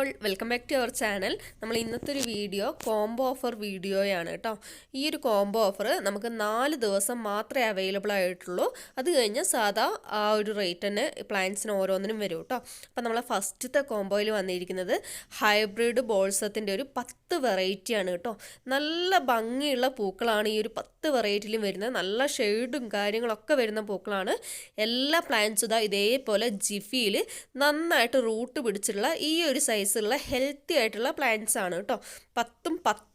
Back to our channel നമ്മൾ ഇന്നത്തെ ഒരു വീഡിയോ കോംബോ ഓഫർ വീഡിയോയാണ് കേട്ടോ. ഈ ഒരു കോംബോ ഓഫർ നമുക്ക് നാല് ദിവസം മാത്രമേ അവൈലബിൾ ആയിട്ടുള്ളൂ. അത് കഴിഞ്ഞ് സാധാ ആ ഒരു റേറ്റ് തന്നെ പ്ലാന്റ്സിന് ഓരോന്നിനും വരും കേട്ടോ. അപ്പം നമ്മളെ ഫസ്റ്റത്തെ കോംബോയിൽ വന്നിരിക്കുന്നത് ഹൈബ്രിഡ് ബോൾസത്തിന്റെ ഒരു പത്ത് വെറൈറ്റിയാണ് കേട്ടോ. നല്ല ഭംഗിയുള്ള പൂക്കളാണ് ഈ ഒരു പത്ത് വെറൈറ്റിയിലും വരുന്നത്. നല്ല ഷെയ്ഡും കാര്യങ്ങളൊക്കെ വരുന്ന പൂക്കളാണ്. എല്ലാ പ്ലാന്റ്സും ഇതാ ഇതേപോലെ ജിഫിയിൽ നന്നായിട്ട് റൂട്ട് പിടിച്ചിട്ടുള്ള ഈ ഒരു സൈസുള്ള ഹെൽത്തി ആയിട്ടുള്ള പ്ലാന്റ്സ് ആണ് കേട്ടോ പത്തും പത്ത്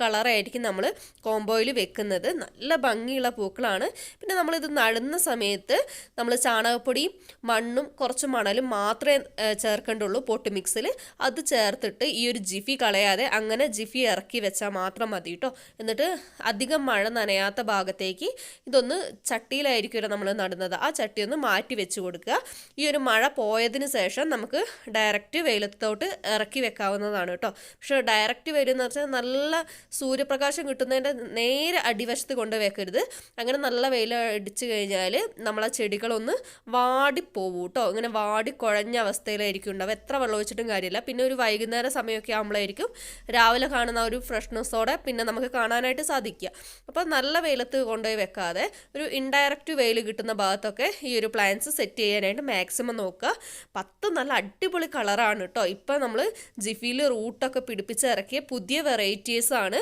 കളറായിരിക്കും നമ്മൾ കോംബോയിൽ വെക്കുന്നത്. നല്ല ഭംഗിയുള്ള പൂക്കളാണ്. പിന്നെ നമ്മളിത് നടുന്ന സമയത്ത് നമ്മൾ ചാണകപ്പൊടിയും മണ്ണും കുറച്ച് മണലും മാത്രമേ ചേർക്കേണ്ടുള്ളൂ പൊട്ട് മിക്സിൽ. അത് ചേർത്തിട്ട് ഈ ഒരു ജിഫി കളയാതെ അങ്ങനെ ജിഫി ഇറക്കി വെച്ചാൽ മാത്രം മതി കേട്ടോ. എന്നിട്ട് അധികം മഴ നനയാത്ത ഭാഗത്തേക്ക് ഇതൊന്ന് ചട്ടിയിലായിരിക്കും നമ്മൾ നടുന്നത്. ആ ചട്ടി ഒന്ന് മാറ്റി വെച്ച് കൊടുക്കുക. ഈ ഒരു മഴ പോയതിന് ശേഷം നമുക്ക് ഡയറക്റ്റ് വെയിലത്തോട്ട് ഇറക്കി വെക്കാവുന്നതാണ് കേട്ടോ. പക്ഷേ ഡയറക്റ്റ് വെയിലെന്ന് വെച്ചാൽ നല്ല സൂര്യപ്രകാശം കിട്ടുന്നതിന്റെ നേരെ അടിവശത്ത് കൊണ്ട് വെക്കരുത് അങ്ങനെ നല്ല വെയിൽ അടിച്ചു കഴിഞ്ഞാൽ നമ്മളെ ചെടികളൊന്ന് വാടിപ്പോവും കേട്ടോ ഇങ്ങനെ വാടി കുഴഞ്ഞ അവസ്ഥയിലായിരിക്കും ഉണ്ടാവും എത്ര വെള്ളം ഒഴിച്ചിട്ടും കാര്യമില്ല. പിന്നെ ഒരു വൈകുന്നേര സമയമൊക്കെ ആകുമ്പോഴായിരിക്കും രാവിലെ കാണുന്ന ഒരു ഫ്രഷ്നെസ്സോടെ പിന്നെ നമുക്ക് കാണാനായിട്ട് സാധിക്കുക. അപ്പോൾ നല്ല വെയിലത്ത് കൊണ്ടുപോയി വെക്കാതെ ഒരു ഇൻഡയറക്റ്റ് വെയിൽ കിട്ടുന്ന ഭാഗത്തൊക്കെ ഈ ഒരു പ്ലാന്റ്സ് സെറ്റ് ചെയ്യാനായിട്ട് മാക്സിമം നോക്കുക. പത്ത് നല്ല അടിപൊളി കളറാണ് കേട്ടോ ഇപ്പം നമ്മൾ ജിഫിയിൽ റൂട്ടൊക്കെ പിടിപ്പിച്ച് ഇറക്കിയ പുതിയ വെറൈറ്റീസ് ആണ്.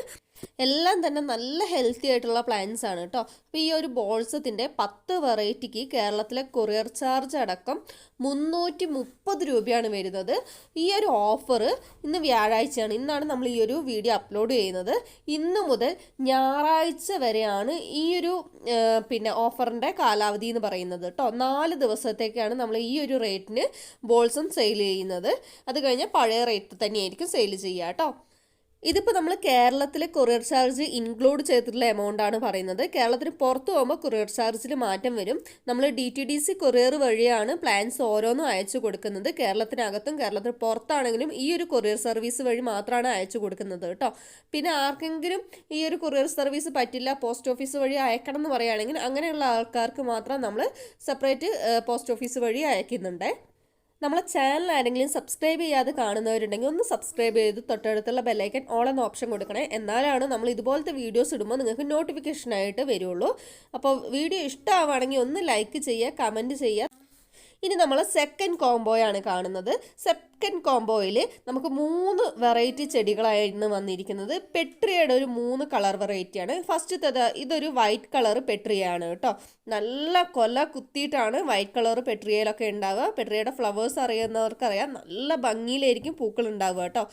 എല്ലാം തന്നെ നല്ല ഹെൽത്തി ആയിട്ടുള്ള പ്ലാന്റ്സ് ആണ് കേട്ടോ അപ്പോൾ ഈ ഒരു ബോൾസത്തിന്റെ പത്ത് വെറൈറ്റിക്ക് കേരളത്തിലെ കൊറിയർ ചാർജ് അടക്കം മുന്നൂറ്റി മുപ്പത് രൂപയാണ് വരുന്നത്. ഈ ഒരു ഓഫർ ഇന്ന് വ്യാഴാഴ്ചയാണ്. ഇന്നാണ് നമ്മൾ ഈ ഒരു വീഡിയോ അപ്ലോഡ് ചെയ്യുന്നത്. ഇന്ന് മുതൽ ഞായറാഴ്ച വരെയാണ് ഈ ഒരു പിന്നെ ഓഫറിന്റെ കാലാവധി എന്ന് പറയുന്നത് കേട്ടോ നാല് ദിവസത്തേക്കാണ് നമ്മൾ ഈ ഒരു റേറ്റിന് ബോൾസും സെയിൽ ചെയ്യുന്നത്. അത് കഴിഞ്ഞാൽ പഴയ റേറ്റ് തന്നെയായിരിക്കും സെയിൽ ചെയ്യുക കേട്ടോ ഇതിപ്പോൾ നമ്മൾ കേരളത്തിലെ കൊറിയർ ചാർജ് ഇൻക്ലൂഡ് ചെയ്തിട്ടുള്ള എമൗണ്ട് ആണ് പറയുന്നത്. കേരളത്തിന് പുറത്ത് പോകുമ്പോൾ കൊറിയർ ചാർജിൽ മാറ്റം വരും. നമ്മൾ D T D C courier വഴിയാണ് പ്ലാൻസ് ഓരോന്നും അയച്ചു കൊടുക്കുന്നത്. കേരളത്തിനകത്തും കേരളത്തിന് പുറത്താണെങ്കിലും ഈ ഒരു കൊറിയർ സർവീസ് വഴി മാത്രമാണ് അയച്ചു കൊടുക്കുന്നത് കേട്ടോ. പിന്നെ ആർക്കെങ്കിലും ഈ ഒരു കൊറിയർ സർവീസ് പറ്റില്ല പോസ്റ്റ് ഓഫീസ് വഴി അയക്കണം എന്ന് പറയുകയാണെങ്കിൽ അങ്ങനെയുള്ള ആൾക്കാർക്ക് മാത്രം നമ്മൾ സെപ്പറേറ്റ് പോസ്റ്റ് ഓഫീസ് വഴി അയക്കുന്നുണ്ട്. നമ്മളെ ചാനൽ ആരെങ്കിലും സബ്സ്ക്രൈബ് ചെയ്യാതെ കാണുന്നവരുണ്ടെങ്കിൽ ഒന്ന് സബ്സ്ക്രൈബ് ചെയ്ത് തൊട്ടടുത്തുള്ള ബെല്ലൈക്കൻ ഓൾ എന്ന ഓപ്ഷൻ കൊടുക്കണേ. എന്നാലാണ് നമ്മൾ ഇതുപോലത്തെ വീഡിയോസ് ഇടുമ്പോൾ നിങ്ങൾക്ക് നോട്ടിഫിക്കേഷനായിട്ട് വരുള്ളൂ. അപ്പോൾ വീഡിയോ ഇഷ്ടമാവുകയാണെങ്കിൽ ഒന്ന് ലൈക്ക് ചെയ്യുക കമന്റ് ചെയ്യുക. ഇനി നമ്മൾ സെക്കൻഡ് കോംബോയാണ് കാണുന്നത്. സെക്കൻഡ് കോംബോയിൽ നമുക്ക് മൂന്ന് വെറൈറ്റി ചെടികളായിരുന്നു വന്നിരിക്കുന്നത് പെട്രിയയുടെ ഒരു മൂന്ന് കളർ വെറൈറ്റിയാണ്. ഫസ്റ്റത്തേത് ഇതൊരു വൈറ്റ് കളർ പെട്രിയാണ് കേട്ടോ. നല്ല കൊല കുത്തിയിട്ടാണ് വൈറ്റ് കളർ പെട്രിയയിലൊക്കെ ഉണ്ടാവുക. പെട്രിയയുടെ ഫ്ലവേഴ്സ് അറിയുന്നവർക്കറിയാം. നല്ല ഭംഗിയിലായിരിക്കും പൂക്കൾ ഉണ്ടാവുക കേട്ടോ.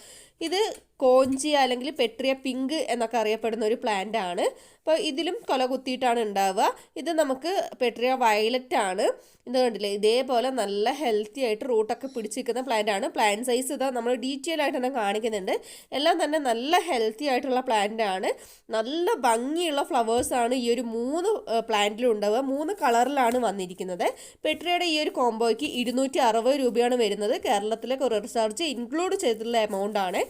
ഇത് കോഞ്ചി അല്ലെങ്കിൽ പെട്രിയ പിങ്ക് എന്നൊക്കെ അറിയപ്പെടുന്ന ഒരു പ്ലാന്റ് ആണ്. അപ്പോൾ ഇതിലും കൊല കുത്തിയിട്ടാണ് ഉണ്ടാവുക. ഇത് നമുക്ക് പെട്രിയ വയലറ്റ് ആണ് ഇത് കണ്ടില്ലേ? ഇതേപോലെ നല്ല ഹെൽത്തി ആയിട്ട് റൂട്ടൊക്കെ പിടിച്ചിരിക്കുന്ന പ്ലാന്റ് ആണ്. പ്ലാന്റ് സൈസ് ഇതാ നമ്മൾ ഡീറ്റെയിൽ ആയിട്ട് തന്നെ കാണിക്കുന്നുണ്ട്. എല്ലാം തന്നെ നല്ല ഹെൽത്തി ആയിട്ടുള്ള പ്ലാന്റ് ആണ്. നല്ല ഭംഗിയുള്ള ഫ്ലവേഴ്സ് ആണ് ഈ ഒരു മൂന്ന് പ്ലാന്റിലും ഉണ്ടാവുക. മൂന്ന് കളറിലാണ് വന്നിരിക്കുന്നത്. പെട്രിയയുടെ ഈ ഒരു കോംബോയ്ക്ക് ഇരുന്നൂറ്റി രൂപയാണ് വരുന്നത്. കേരളത്തിലെ കൊറിയർ ചാർജ് ഇൻക്ലൂഡ് ചെയ്തിട്ടുള്ള എമൗണ്ട് ആണ്.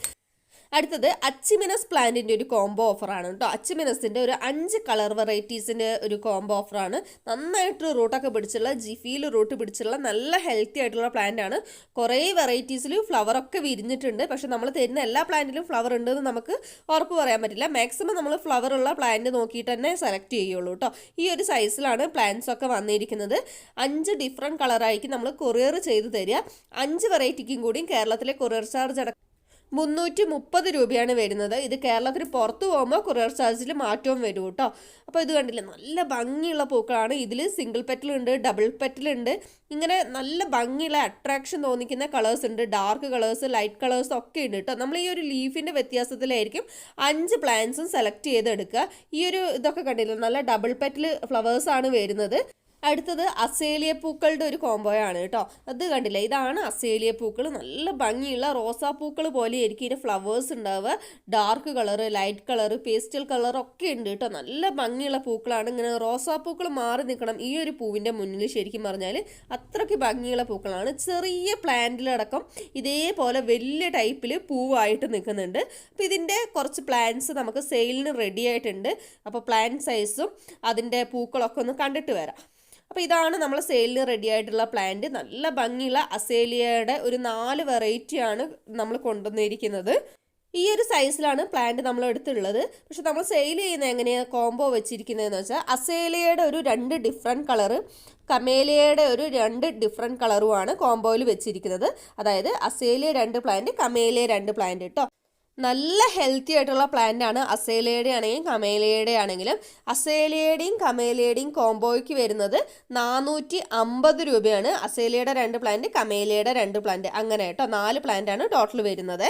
അടുത്തത് അച്ചിമിനസ് പ്ലാന്റിന്റെ ഒരു കോംബോ ഓഫറാണ് കേട്ടോ. അച്ചിമിനസിന്റെ ഒരു അഞ്ച് കളർ വെറൈറ്റീസിന്റെ ഒരു കോംബോ ഓഫർ ആണ്. നന്നായിട്ട് റൂട്ടൊക്കെ പിടിച്ചുള്ള ജിഫിയിൽ റൂട്ട് പിടിച്ചുള്ള നല്ല ഹെൽത്തി ആയിട്ടുള്ള പ്ലാന്റ് ആണ്. കുറേ വെറൈറ്റീസിൽ ഫ്ലവറൊക്കെ വിരിഞ്ഞിട്ടുണ്ട്. പക്ഷെ നമ്മൾ തരുന്ന എല്ലാ പ്ലാന്റിലും ഫ്ലവർ ഉണ്ടെന്ന് നമുക്ക് ഉറപ്പ് പറയാൻ പറ്റില്ല. മാക്സിമം നമ്മൾ ഫ്ലവർ ഉള്ള പ്ലാന്റ് നോക്കിയിട്ട് തന്നെ സെലക്ട് ചെയ്യുള്ളൂ കേട്ടോ. ഈ ഒരു സൈസിലാണ് പ്ലാന്റ്സ് ഒക്കെ വന്നിരിക്കുന്നത്. അഞ്ച് ഡിഫറെന്റ് കളറായിരിക്കും നമ്മൾ കൊറിയർ ചെയ്ത് തരിക. അഞ്ച് വെറൈറ്റിക്കും കൂടി കേരളത്തിലെ കൊറിയർ ചാർജ് അടക്കം മുന്നൂറ്റി മുപ്പത് രൂപയാണ് വരുന്നത്. ഇത് കേരളത്തിന് പുറത്ത് പോകുമ്പോൾ കൊറിയർ ചാർജിൽ മാറ്റവും വരും കേട്ടോ. അപ്പോൾ ഇത് കണ്ടില്ലേ? നല്ല ഭംഗിയുള്ള പൂക്കളാണ്. ഇതിൽ സിംഗിൾ പെറ്റലുണ്ട് ഡബിൾ പെറ്റലുണ്ട് ഇങ്ങനെ നല്ല ഭംഗിയുള്ള അട്രാക്ഷൻ തോന്നിക്കുന്ന കളേഴ്സ് ഉണ്ട്. ഡാർക്ക് കളേഴ്സ് ലൈറ്റ് കളേഴ്സ് ഒക്കെ ഉണ്ട് കേട്ടോ. നമ്മൾ ഈ ഒരു ലീഫിന്റെ വ്യത്യാസത്തിലായിരിക്കും അഞ്ച് പ്ലാന്റ്സും സെലക്ട് ചെയ്തെടുക്കുക. ഈ ഒരു ഇതൊക്കെ കണ്ടില്ല? നല്ല ഡബിൾ പെറ്റൽ ഫ്ലവേഴ്സാണ് വരുന്നത്. അടുത്തത് അസേലിയ പൂക്കളുടെ ഒരു കോംബോയാണ് കേട്ടോ. അത് കണ്ടില്ല? ഇതാണ് അസേലിയ പൂക്കൾ നല്ല ഭംഗിയുള്ള റോസാപ്പൂക്കൾ പോലെയായിരിക്കും. ഇതിന്റെ ഫ്ലവേഴ്സ് ഉണ്ടാവുക. Dark colour light colour pastel colour ഒക്കെ ഉണ്ട് കേട്ടോ. നല്ല ഭംഗിയുള്ള പൂക്കളാണ്. ഇങ്ങനെ റോസാപ്പൂക്കൾ മാറി നിൽക്കണം ഈ ഒരു പൂവിന്റെ മുന്നിൽ ശരിക്കും പറഞ്ഞാൽ അത്രയ്ക്ക് ഭംഗിയുള്ള പൂക്കളാണ്. ചെറിയ പ്ലാന്റിലടക്കം ഇതേപോലെ വലിയ ടൈപ്പിൽ പൂവായിട്ട് നിൽക്കുന്നുണ്ട്. അപ്പോൾ ഇതിന്റെ കുറച്ച് പ്ലാന്റ്സ് നമുക്ക് സെയിലിന് റെഡി ആയിട്ടുണ്ട്. അപ്പോൾ പ്ലാന്റ് സൈസും അതിന്റെ പൂക്കളൊക്കെ ഒന്ന് കണ്ടിട്ട് വരാം. അപ്പോൾ ഇതാണ് നമ്മൾ സെയിലിന് റെഡി ആയിട്ടുള്ള പ്ലാന്റ് നല്ല ഭംഗിയുള്ള അസേലിയയുടെ ഒരു നാല് വെറൈറ്റിയാണ് നമ്മൾ കൊണ്ടുവന്നിരിക്കുന്നത്. ഈ ഒരു സൈസിലാണ് പ്ലാന്റ് നമ്മൾ എടുത്തുള്ളത്. പക്ഷെ നമ്മൾ സെയിൽ ചെയ്യുന്ന എങ്ങനെയാണ് കോംബോ വെച്ചിരിക്കുന്നതെന്ന് വെച്ചാൽ അസേലിയയുടെ ഒരു രണ്ട് ഡിഫറെന്റ് കളറ് കമേലിയയുടെ ഒരു രണ്ട് ഡിഫറെന്റ് കളറുമാണ് കോംബോയിൽ വെച്ചിരിക്കുന്നത്. അതായത് അസേലിയ രണ്ട് പ്ലാന്റ് കമേലിയ രണ്ട് പ്ലാന്റ് കേട്ടോ നല്ല ഹെൽത്തി ആയിട്ടുള്ള പ്ലാന്റ് ആണ് അസേലയുടെ ആണെങ്കിലും കമേലയുടെ ആണെങ്കിലും. അസേലയുടെയും കമേലയുടെയും കോംബോയ്ക്ക് വരുന്നത് നാനൂറ്റി അമ്പത് രൂപയാണ്. അസേലയുടെ രണ്ട് പ്ലാന്റ് കമേലയുടെ രണ്ട് പ്ലാന്റ് അങ്ങനെ കേട്ടോ നാല് പ്ലാന്റ് ആണ് ടോട്ടൽ വരുന്നത്.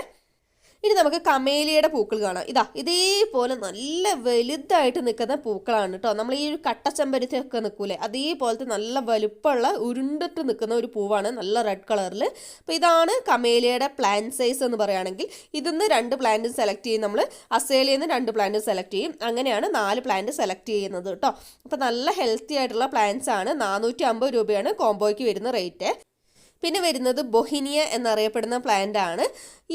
ഇനി നമുക്ക് കമേലിയുടെ പൂക്കൾ കാണാം. ഇതാ ഇതേപോലെ നല്ല വലുതായിട്ട് നിൽക്കുന്ന പൂക്കളാണ് കേട്ടോ നമ്മൾ ഈ ഒരു കട്ടച്ചമ്പരത്തൊക്കെ നിൽക്കൂലേ അതേപോലത്തെ നല്ല വലുപ്പമുള്ള ഉരുണ്ടിട്ട് നിൽക്കുന്ന ഒരു പൂവാണ് നല്ല റെഡ് കളറിൽ അപ്പോൾ ഇതാണ് കമേലിയുടെ പ്ലാന്റ് സൈസ് എന്ന് പറയുകയാണെങ്കിൽ ഇതിന്ന് രണ്ട് പ്ലാന്റ് സെലക്ട് ചെയ്യും നമ്മൾ അസേലിയിൽ നിന്ന് രണ്ട് പ്ലാന്റ് സെലക്ട് ചെയ്യും. അങ്ങനെയാണ് നാല് പ്ലാന്റ് സെലക്ട് ചെയ്യുന്നത് കേട്ടോ അപ്പോൾ നല്ല ഹെൽത്തി ആയിട്ടുള്ള പ്ലാന്റ്സ് ആണ്. നാനൂറ്റി രൂപയാണ് കോംബോയ്ക്ക് വരുന്ന റേറ്റ് പിന്നെ വരുന്നത് ബൊഹിനിയ എന്നറിയപ്പെടുന്ന പ്ലാന്റ് ആണ്.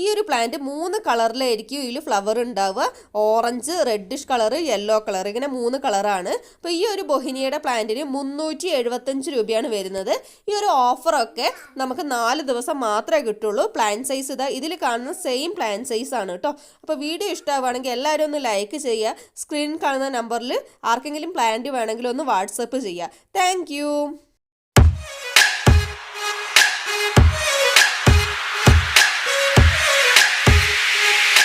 ഈ ഒരു പ്ലാന്റ് മൂന്ന് കളറിലായിരിക്കും ഇതിൽ ഫ്ലവർ ഉണ്ടാവുക. Orange reddish colour yellow colour ഇങ്ങനെ മൂന്ന് കളറാണ് അപ്പോൾ ഈ ഒരു ബൊഹിനിയയുടെ പ്ലാന്റിന് മുന്നൂറ്റി എഴുപത്തഞ്ച് രൂപയാണ് വരുന്നത്. ഈ ഒരു ഓഫറൊക്കെ നമുക്ക് നാല് ദിവസം മാത്രമേ കിട്ടുള്ളൂ. പ്ലാൻ സൈസ് ഇതാ ഇതിൽ കാണുന്ന സെയിം പ്ലാൻ സൈസ് ആണ് കേട്ടോ അപ്പോൾ വീഡിയോ ഇഷ്ടമാവുകയാണെങ്കിൽ എല്ലാവരും ഒന്ന് ലൈക്ക് ചെയ്യുക. സ്ക്രീൻ കാണുന്ന നമ്പറിൽ ആർക്കെങ്കിലും പ്ലാന്റ് വേണമെങ്കിൽ ഒന്ന് വാട്സപ്പ് ചെയ്യുക. താങ്ക്